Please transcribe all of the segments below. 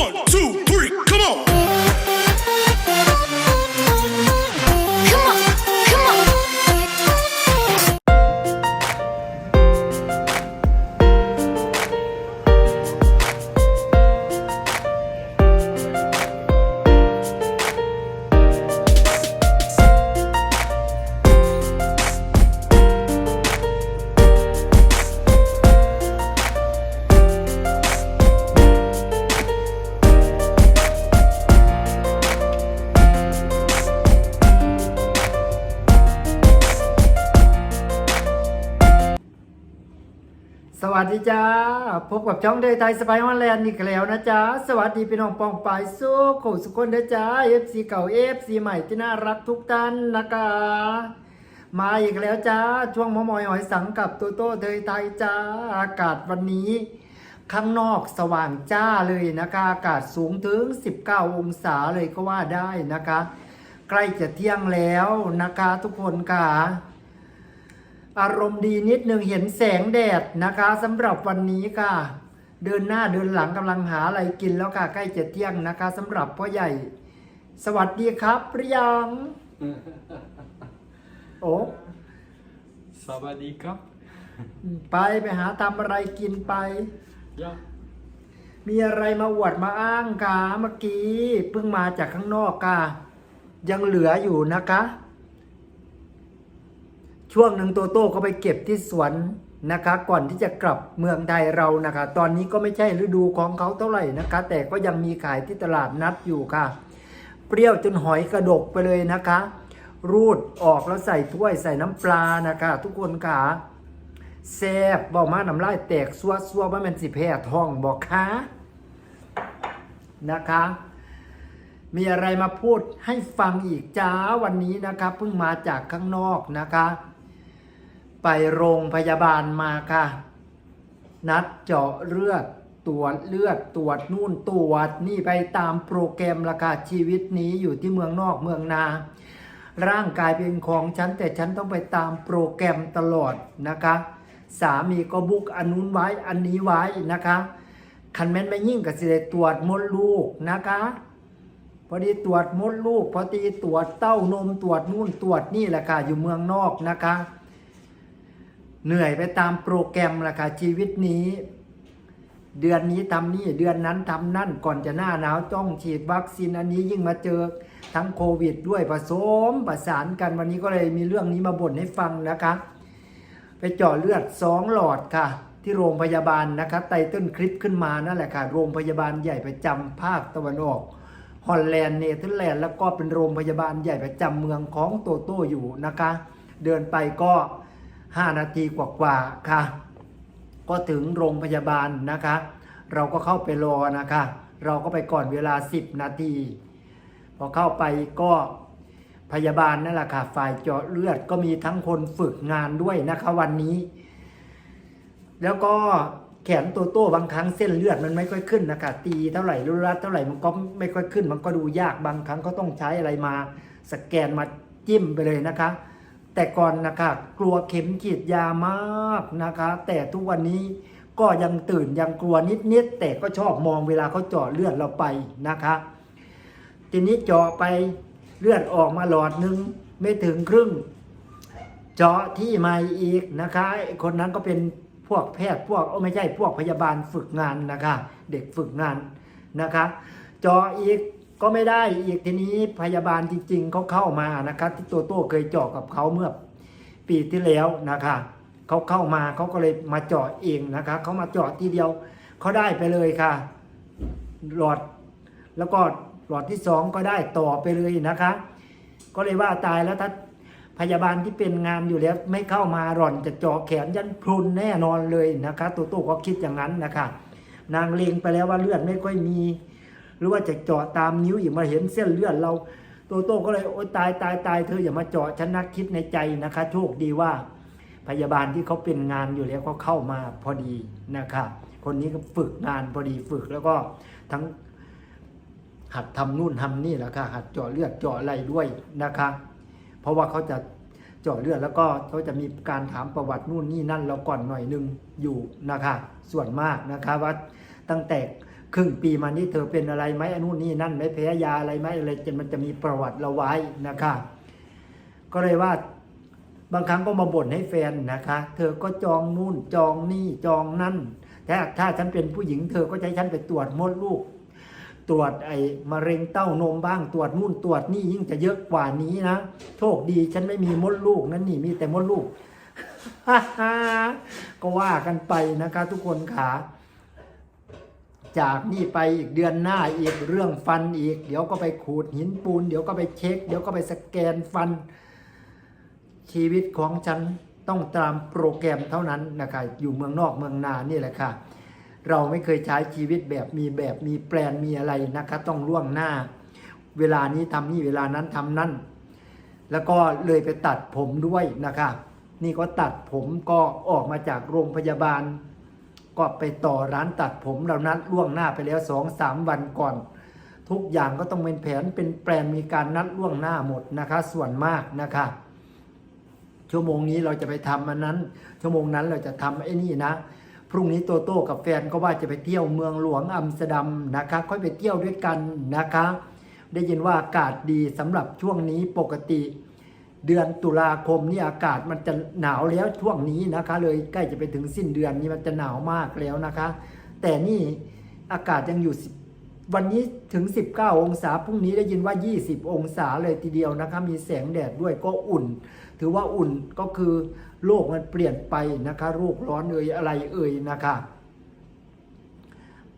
One, two, ดีจ้า พบกับช่องเดยไทยสไปฮอนแลนด์อีกแล้วนะจ๊ะ สวัสดีพี่น้องปองปายสู้โขสุกคนเด้อจ้า FC เก่า FC ใหม่ที่น่ารักทุกท่านนะคะ มาอีกแล้วจ้า ช่วงมอมอยหอยสังกับตัวโตเดยไทยจ้า อากาศวันนี้ ข้างนอกสว่างจ้าเลยนะคะ อากาศสูงถึง 19 องศาเลยก็ว่าได้นะคะ ใกล้จะเที่ยงแล้วนะคะทุกคนค่ะ อารมณ์ดีนิดหนึ่งเห็นแสงแดดนะคะสำหรับวันนี้ค่ะ เดินหน้าเดินหลังกำลังหาอะไรกินแล้วค่ะ ใกล้จะเที่ยงนะคะสำหรับพ่อใหญ่ สวัสดีครับหรือยังโอ้สวัสดีครับ ไปไปหาทำอะไรกินไปยามีอะไรมาอวดมาอ้างคะเมื่อกี้เพิ่งมาจากข้างนอกค่ะยังเหลืออยู่นะคะ ช่วงหนึ่งโตโต้ก็ไปเก็บที่สวนนะคะ ก่อนที่จะกลับเมืองไทยเรานะคะ ตอนนี้ก็ไม่ใช่ฤดูของเขาเท่าไหร่นะคะ แต่ก็ยังมีขายที่ตลาดนัดอยู่ค่ะ เปรี้ยวจนหอยกระดกไปเลยนะคะ รูดออกแล้วใส่ถ้วยใส่น้ำปลานะคะ ทุกคนค่ะแซ่บบอกมาน้ำลายแตกซัวซัวว่ามันสิแพ้ท้องบอกค่ะนะคะ มีอะไรมาพูดให้ฟังอีกจ้าวันนี้นะคะเพิ่งมาจากข้างนอกนะคะ ไปโรงพยาบาลมาค่ะ นัดเจาะเลือดตรวจเลือดตรวจนู่นตรวจนี่ไปตามโปรแกรมละค่ะชีวิตนี้อยู่ที่เมืองนอกเมืองนา ร่างกายเป็นของฉันแต่ฉันต้องไปตามโปรแกรมตลอดนะคะ สามีก็บุกอันนู้นไว้อันนี้ไว้นะคะคันแม่นไม่ยิ่งกับสิได้ตรวจมดลูกนะคะ พอดีตรวจมดลูก พอดีตรวจเต้านมตรวจนู่นตรวจนี่แหละค่ะอยู่เมืองนอกนะคะ เหนื่อยไปตามโปรแกรมแหละค่ะชีวิตนี้ เดือนนี้ทำนี่เดือนนั้นทำนั่นก่อนจะหน้าหนาวต้องฉีดวัคซีนอันนี้ยิ่งมาเจอทั้งโควิดด้วยผสมประสานกันวันนี้ก็เลยมีเรื่องนี้มาบ่นให้ฟังนะคะ ไปเจาะเลือดสองหลอดค่ะ ที่โรงพยาบาลนะคะไตเติ้ลคลิปขึ้นมานั่นแหละค่ะ โรงพยาบาลใหญ่ประจำภาคตะวันออกฮอลแลนด์เนเธอร์แลนด์แล้วก็เป็นโรงพยาบาลใหญ่ประจำเมืองของโตโต้อยู่นะคะ เดินไปก็ 5 นาทีกว่าๆค่ะ ก็ถึงโรงพยาบาลนะคะ เราก็เข้าไปรอนะคะ เราก็ไปก่อนเวลา 10 นาที พอเข้าไปก็พยาบาลนั่นแหละค่ะ ฝ่ายเจาะเลือดก็มีทั้งคนฝึกงานด้วยนะคะวันนี้ แล้วก็แขนโตโต้บางครั้งเส้นเลือดมันไม่ค่อยขึ้นนะคะตีเท่าไหร่รุรัดเท่าไหร่มันก็ไม่ค่อยขึ้น มันก็ดูยากบางครั้งก็ต้องใช้อะไรมา สแกนมาจิ้มไปเลยนะคะ แต่ก่อนนะคะกลัวเข็มฉีดยามากนะคะ แต่ทุกวันนี้ก็ยังตื่นยังกลัวนิดๆแต่ก็ชอบมองเวลาเขาเจาะเลือดเราไปนะคะ ทีนี้เจาะไปเลือดออกมาหลอดนึงไม่ถึงครึ่ง เจาะที่ใหม่อีกนะคะคนนั้นก็เป็นพวกแพทย์พวกโอ้ไม่ใช่พวกพยาบาลฝึกงานนะคะ เด็กฝึกงานนะคะ เจาะอีก ก็ไม่ได้อีกทีนี้พยาบาลจริงๆเขาเข้ามานะคะที่ตัวโต้เคยเจาะกับเขาเมื่อปีที่แล้วนะคะเขาเข้ามาเขาก็เลยมาเจาะเองนะคะเขามาเจาะทีเดียวเขาได้ไปเลยค่ะ หลอดแล้วก็หลอดที่สองก็ได้ต่อไปเลยนะคะ ก็เลยว่าตายแล้วถ้าพยาบาลที่เป็นงานอยู่แล้วไม่เข้ามาหล่อนจะเจาะแขนยันพรุนแน่นอนเลยนะคะตัวโต้ก็คิดอย่างนั้นนะคะ นางเลงไปแล้วว่าเลือดไม่ค่อยมี หรือว่าจะเจาะตามนิ้วอย่ามาเห็นเส้นเลือดเราตัวโต้ก็เลยโอ๊ยตายตายตายเธออย่ามาเจาะฉันนักคิดในใจนะคะ โชคดีว่า พยาบาลที่เขาเป็นงานอยู่แล้วก็เข้ามาพอดีนะคะคนนี้ก็ฝึกงานพอดีฝึกแล้วก็ทั้งหัดทำนู่นทำนี่แหละค่ะหัดเจาะเลือดเจาะอะไรด้วยนะคะ เพราะว่าเขาจะเจาะเลือดแล้วก็เขาจะมีการถามประวัตินู่นนี่นั่นเราก่อนหน่อยหนึงอยู่นะคะ ส่วนมากนะคะว่าตั้งแต่ ครึ่งปีมานี้เธอเป็นอะไรไหมอนนู้นนี่นั่นไหมแพ้ยาอะไรไหมอะไรจนมันจะมีประวัติเราไว้นะคะก็เลยว่าบางครั้งก็มาบ่นให้แฟนนะคะ เธอก็จองนู่นจองนี่จองนั่นแต่ถ้าฉันเป็นผู้หญิงเธอก็จะให้ฉันไปตรวจมดลูก ตรวจไอ้มะเร็งเต้านมบ้างตรวจนู่นตรวจนี่ยิ่งจะเยอะกว่านี้นะโชคดีฉันไม่มีมดลูกนั่นนี่มีแต่มดลูกก็ว่ากันไปนะคะ ทุกคนขา จากนี่ไปอีกเดือนหน้าอีกเรื่องฟันอีก เดี๋ยวก็ไปขูดหินปูน เดี๋ยวก็ไปเช็ค เดี๋ยวก็ไปสแกนฟัน ชีวิตของฉันต้องตามโปรแกรมเท่านั้นนะคะอยู่เมืองนอกเมืองนานี่แหละค่ะ เราไม่เคยใช้ชีวิตแบบมีแบบมีแปลนมีอะไรนะคะ ต้องล่วงหน้า เวลานี้ทำนี่เวลานั้นทำนั่นแล้วก็เลยไปตัดผมด้วยนะคะ นี่ก็ตัดผมก็ออกมาจากโรงพยาบาล ก็ไปต่อร้านตัดผมเรานัดล่วงหน้าไปแล้วสองสามวันก่อน ทุกอย่างก็ต้องเป็นแผนเป็นแปลนมีการนัดล่วงหน้าหมดนะคะ ส่วนมากนะคะชั่วโมงนี้เราจะไปทำอันนั้น ชั่วโมงนั้นเราจะทำไอ้นี่นะพรุ่งนี้โตโต้กับแฟนก็ว่าจะไปเที่ยวเมืองหลวงอัมสเตอร์ดัมนะคะ ค่อยไปเที่ยวด้วยกันนะคะ ได้ยินว่าอากาศดีสำหรับช่วงนี้ปกติ เดือนตุลาคมนี่อากาศมันจะหนาวแล้วช่วงนี้นะคะ เลยใกล้จะไปถึงสิ้นเดือนนี้มันจะหนาวมากแล้วนะคะ แต่นี่อากาศยังอยู่ วันนี้ถึง 19 องศาพรุ่งนี้ได้ยินว่า 20 องศาเลยทีเดียวนะคะ มีแสงแดดด้วยก็อุ่น ถือว่าอุ่นก็คือโลกมันเปลี่ยนไปนะคะโรคร้อนเอ่ยอะไรเอ่ยนะคะ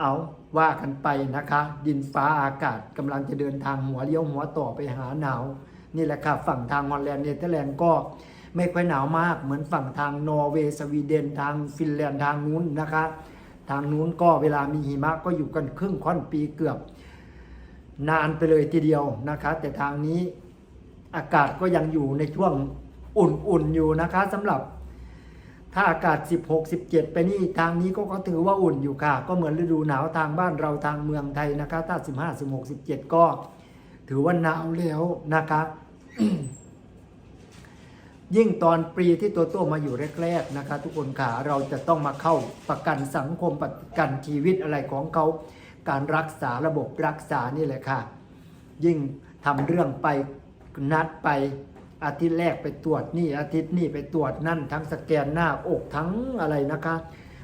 เอาว่ากันไปนะคะ ดินฟ้าอากาศกำลังจะเดินทางหัวเลี้ยวหัวต่อไปหาหนาว นี่แหละค่ะฝั่งทางฮอลแลนด์เนเธอร์แลนด์ก็ไม่ค่อยหนาวมากเหมือนฝั่งทางนอร์เวย์สวีเดนทางฟินแลนด์ทางนู้นนะคะ ทางนู้นก็เวลามีหิมะก็อยู่กันครึ่งค่อนปีเกือบ นานไปเลยทีเดียวนะคะ แต่ทางนี้อากาศก็ยังอยู่ในช่วงอุ่นๆอยู่นะคะสำหรับถ้าอากาศ 16 17 ไปนี่ทางนี้ก็ก็ถือว่าอุ่นอยู่ค่ะ ก็เหมือนฤดูหนาวทางบ้านเราทางเมืองไทยนะคะ ถ้า 15 16 17 ก็ถือว่าหนาวแล้วนะคะ ยิ่งตอนปีที่ตัวโตมาอยู่แรกๆนะคะทุกคนขาเราจะต้องมาเข้าประกันสังคมประกันชีวิตอะไรของเขา การรักษาระบบรักษานี่แหละค่ะ ยิ่งทำเรื่องไปนัดไปอาทิตย์แรกไปตรวจนี่อาทิตย์นี่ไปตรวจนั่น ทั้งสแกนหน้าอกทั้งอะไรนะคะ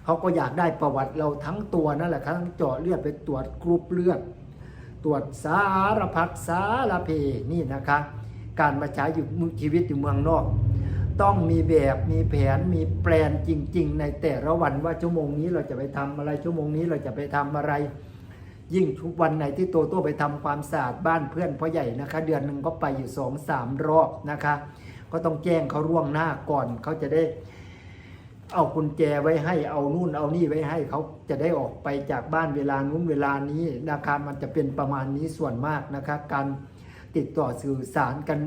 เขาก็อยากได้ประวัติเราทั้งตัวนั่นแหละครับทั้งเจาะเลือดไปตรวจกรุ๊ปเลือด ตรวจสารพัดสารเพนี่นะคะ การมาใช้อยู่ชีวิตอยู่เมืองนอก ต้องมีแบบมีแผนมีแปลนจริง ๆ ในแต่ละวันว่าชั่วโมงนี้เราจะไปทำอะไรชั่วโมงนี้เราจะไปทำอะไร ยิ่งทุกวันไหนที่โตโต้ไปทำความสะอาดบ้านเพื่อนพ่อใหญ่นะคะ เดือนหนึ่งก็ไปอยู่สองสามรอบนะคะ ก็ต้องแจ้งเขาร่วงหน้าก่อนเขาจะได้เอากุญแจไว้ให้เอานู่นเอานี่ไว้ให้เขาจะได้ออกไปจากบ้านเวลานู้นเวลานี้นะคะมันจะเป็นประมาณนี้ส่วนมากนะคะการ ติดต่อสื่อสารกัน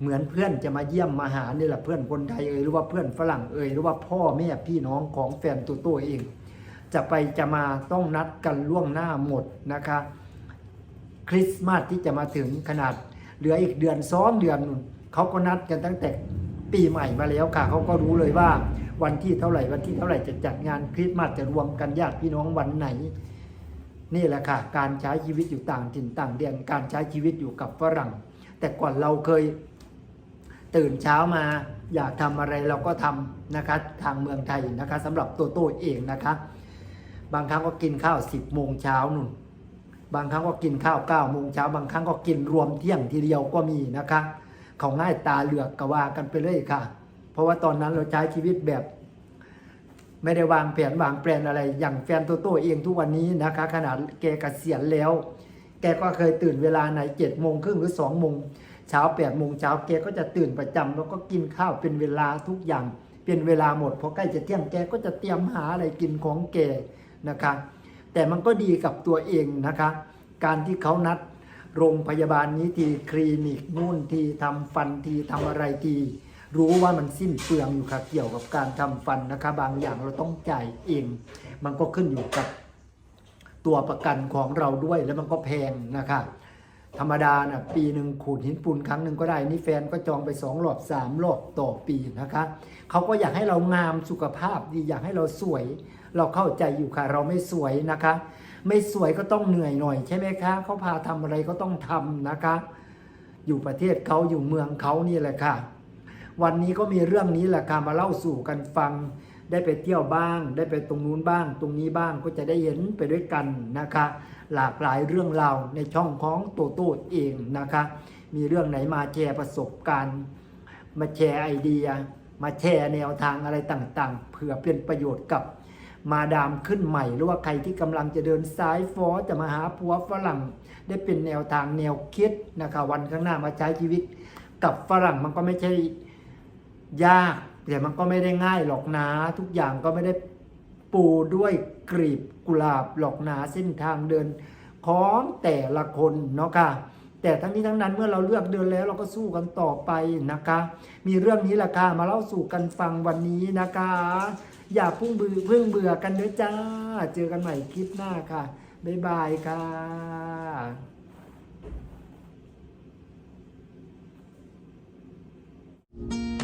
เหมือนเพื่อนจะมาเยี่ยมมาหานี่แหละเพื่อนคนไทยเอ่ยหรือว่าเพื่อนฝรั่งเอ่ยหรือว่าพ่อแม่พี่น้องของแฟนตัวตัวเอง จะไปจะมาต้องนัดกันล่วงหน้าหมดนะคะ คริสต์มาสที่จะมาถึงขนาดเหลืออีกเดือนซ้อมเดือนนู่นเขาก็นัดกันตั้งแต่ปีใหม่มาแล้วค่ะเขาก็รู้เลยว่าวันที่เท่าไหร่วันที่เท่าไหร่จะจัดงานคริสต์มาสจะรวมกันญาติพี่น้องวันไหน นี่แหละค่ะ การใช้ชีวิตอยู่ต่างถิ่นต่างแดนการใช้ชีวิตอยู่กับฝรั่ง แต่ก่อนเราเคยตื่นเช้ามา อยากทำอะไรเราก็ทำนะคะทางเมืองไทยนะคะสำหรับตัวโต้เองนะคะ บางครั้งก็กินข้าว 10โมงเช้านุ่นบางครั้งก็กินข้าว9โมงเช้าบางครั้งก็กินรวมเที่ยงทีเดียวก็มีนะคะเขาง่ายตาเหลือกกว่ากันไปเลยค่ะ เพราะว่าตอนนั้นเราใช้ชีวิตแบบ ไม่ได้วางแผนวางแปลนอะไร อย่างแฟนโตโต้เองทุกวันนี้นะคะ ขนาดแกเกษียณแล้ว แกก็เคยตื่นเวลาไหนเจ็ดโมงครึ่งหรือสองโมงเช้าแปดโมงเช้าแกก็จะตื่นประจำแล้วก็กินข้าวเป็นเวลาทุกอย่างเป็นเวลาหมดพอใกล้จะเที่ยงแกก็จะเตรียมหาอะไรกินของแกนะคะ แต่มันก็ดีกับตัวเองนะคะ การที่เขานัดโรงพยาบาลนี้ทีคลินิกนู่นทีทำฟันทีทำอะไรที รู้ว่ามันสิ้นเปลืองอยู่ค่ะ เกี่ยวกับการทำฟันนะคะ บางอย่างเราต้องจ่ายเอง มันก็ขึ้นอยู่กับตัวประกันของเราด้วยแล้วมันก็แพงนะคะ ธรรมดาน่ะปีหนึ่งขูดหินปูนครั้งหนึ่งก็ได้ นี่แฟนก็จองไปสองรอบสามรอบต่อปีนะคะเขาก็อยากให้เรางามสุขภาพดีอยากให้เราสวย เราเข้าใจอยู่ค่ะ เราไม่สวยนะคะ ไม่สวยก็ต้องเหนื่อยหน่อยใช่ไหมคะเขาพาทำอะไรก็ต้องทำนะคะ อยู่ประเทศเขาอยู่เมืองเขานี่แหละค่ะ วันนี้ก็มีเรื่องนี้แหละค่ะมาเล่าสู่กันฟัง ได้ไปเที่ยวบ้าง ได้ไปตรงนู้นบ้าง ตรงนี้บ้างก็จะได้เห็นไปด้วยกันนะคะ หลากหลายเรื่องราวในช่องของโตโต้เองนะคะ มีเรื่องไหนมาแชร์ประสบการณ์ มาแชร์ไอเดีย มาแชร์แนวทางอะไรต่างๆเพื่อเป็นประโยชน์กับมาดามขึ้นใหม่ หรือว่าใครที่กำลังจะเดินซ้ายฟอจะมาหาผัวฝรั่ง ได้เป็นแนวทางแนวคิดนะคะวันข้างหน้ามาใช้ชีวิต กับฝรั่งมันก็ไม่ใช่ ยากแต่มันก็ไม่ได้ง่ายหรอกนะ ทุกอย่างก็ไม่ได้ปูด้วยกรีบกุหลาบหรอกนาเส้นทางเดินของแต่ละคนเนาะค่ะแต่ทั้งนี้ทั้งนั้นเมื่อเราเลือกเดินแล้วเราก็สู้กันต่อไปนะคะ มีเรื่องนี้ละค่ะมาเล่าสู่กันฟังวันนี้นะคะ อย่าพุ่งเบื่อพึ่งเบื่อกันเด้อจ้า เจอกันใหม่คลิปหน้าค่ะ บ๊ายบายค่ะ